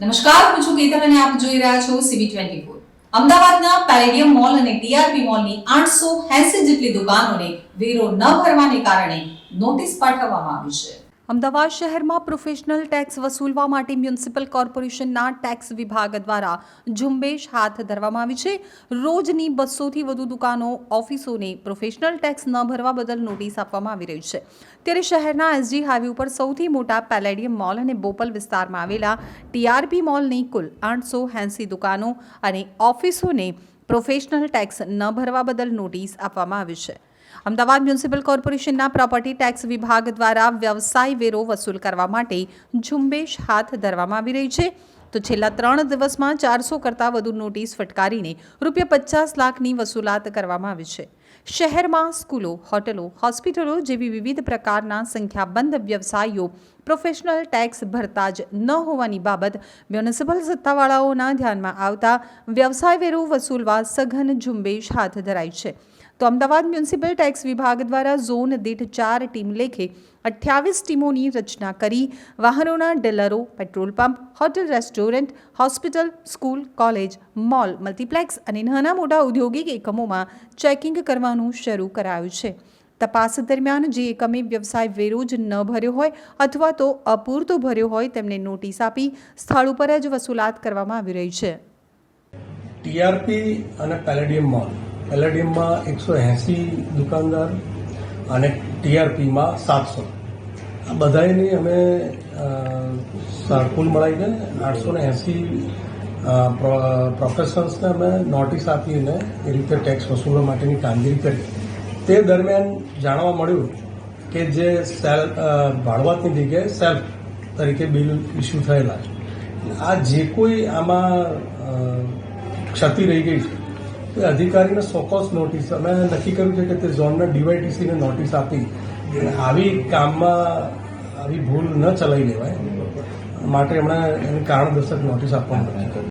નમસ્કાર, હું છું કેતન અને આપ જોઈ રહ્યા છો સીવી ટ્વેન્ટી ફોર અમદાવાદના પેલેડિયમ મોલ અને ટીઆરપી મોલની આઠસો એસી જેટલી દુકાનોને વેરો ન ભરવાને કારણે નોટિસ પાઠવવામાં આવી છે. અમદાવાદ શહેરમાં પ્રોફેશનલ ટેક્સ વસૂલવા માટે મ્યુનિસિપલ કોર્પોરેશનના ટેક્સ વિભાગ દ્વારા ઝુંબેશ હાથ ધરવામાં આવી છે. રોજની બસોથી વધુ દુકાનો, ઓફિસોને પ્રોફેશનલ ટેક્સ ન ભરવા બદલ નોટિસ આપવામાં આવી રહી છે. ત્યારે શહેરના એસજી હાઈવે ઉપર સૌથી મોટા પેલેડિયમ મોલ અને બોપલ વિસ્તારમાં આવેલા ટીઆરપી મોલની કુલ આઠસો એંસી દુકાનો અને ઓફિસોને પ્રોફેશનલ ટેક્સ ન ભરવા બદલ નોટિસ આપવામાં આવી છે. અમદાવાદ મ્યુનિસિપલ કોર્પોરેશનના પ્રોપર્ટી ટેક્સ વિભાગ દ્વારા વ્યવસાય વેરો વસૂલ કરવા માટે ઝુંબેશ હાથ ધરવામાં આવી રહી છે. તો છેલ્લા ત્રણ દિવસમાં ચારસો કરતાં વધુ નોટિસ ફટકારીને રૂપિયા પચાસ લાખની વસૂલાત કરવામાં આવી છે. શહેરમાં સ્કૂલો, હોટલો, હોસ્પિટલો જેવી વિવિધ પ્રકારના સંખ્યાબંધ વ્યવસાયીઓ પ્રોફેશનલ ટેક્સ ભરતા જ ન હોવાની બાબત મ્યુનિસિપલ સત્તાવાળાઓના ધ્યાનમાં આવતા વ્યવસાય વેરો વસૂલવા સઘન ઝુંબેશ હાથ ધરાઈ છે. તો અમદાવાદ મ્યુનિસિપલ ટેક્સ વિભાગ દ્વારા ઝોન દીઠ ચાર ટીમ લેખે અઠ્યાવીસ ટીમોની રચના કરી વાહનોના ડીલરો, petrol pump, hotel restaurant, hospital, school, college, mall, multiplex અને નાના મોટા ઔદ્યોગિક એકમોમાં ચેકિંગ કરવાનું શરૂ કરાયું છે. તપાસ દરમિયાન જે એકમે વ્યવસાય વેરો જ ન ભર્યો હોય અથવા તો અપૂરતો ભર્યો હોય તેમને નોટિસ આપી સ્થળ ઉપર જ વસૂલાત કરવામાં આવી રહી છે. ટીઆરપી અને પેલેડિયમ મોલ. પેલેડિયમમાં એકસો એંસી દુકાનદાર અને ટીઆરપીમાં સાતસો. આ બધાની અમે સરકુલ કુલ આઠસો ને એંસી પ્રોફેશનલ્સને અમે નોટિસ આપીને એ રીતે ટેક્સ વસૂલવા માટેની કામગીરી કરી. તે દરમિયાન જાણવા મળ્યું કે જે સેલ્ફ ભાડવાતની જગ્યાએ સેલ્ફ તરીકે બિલ ઇસ્યુ થયેલા છે. આ જે કોઈ આમાં ક્ષતિ રહી ગઈ છે, તે અધિકારીને સોકોસ નોટિસ, અમે નક્કી કર્યું છે કે તે ઝોનના ડીવાયટીસીને નોટિસ આપી આવી કામમાં આવી ભૂલ ન ચલાવી લેવાય. માટે એમણે એને કારણદર્શક નોટિસ આપવાનું નક્કી કર્યું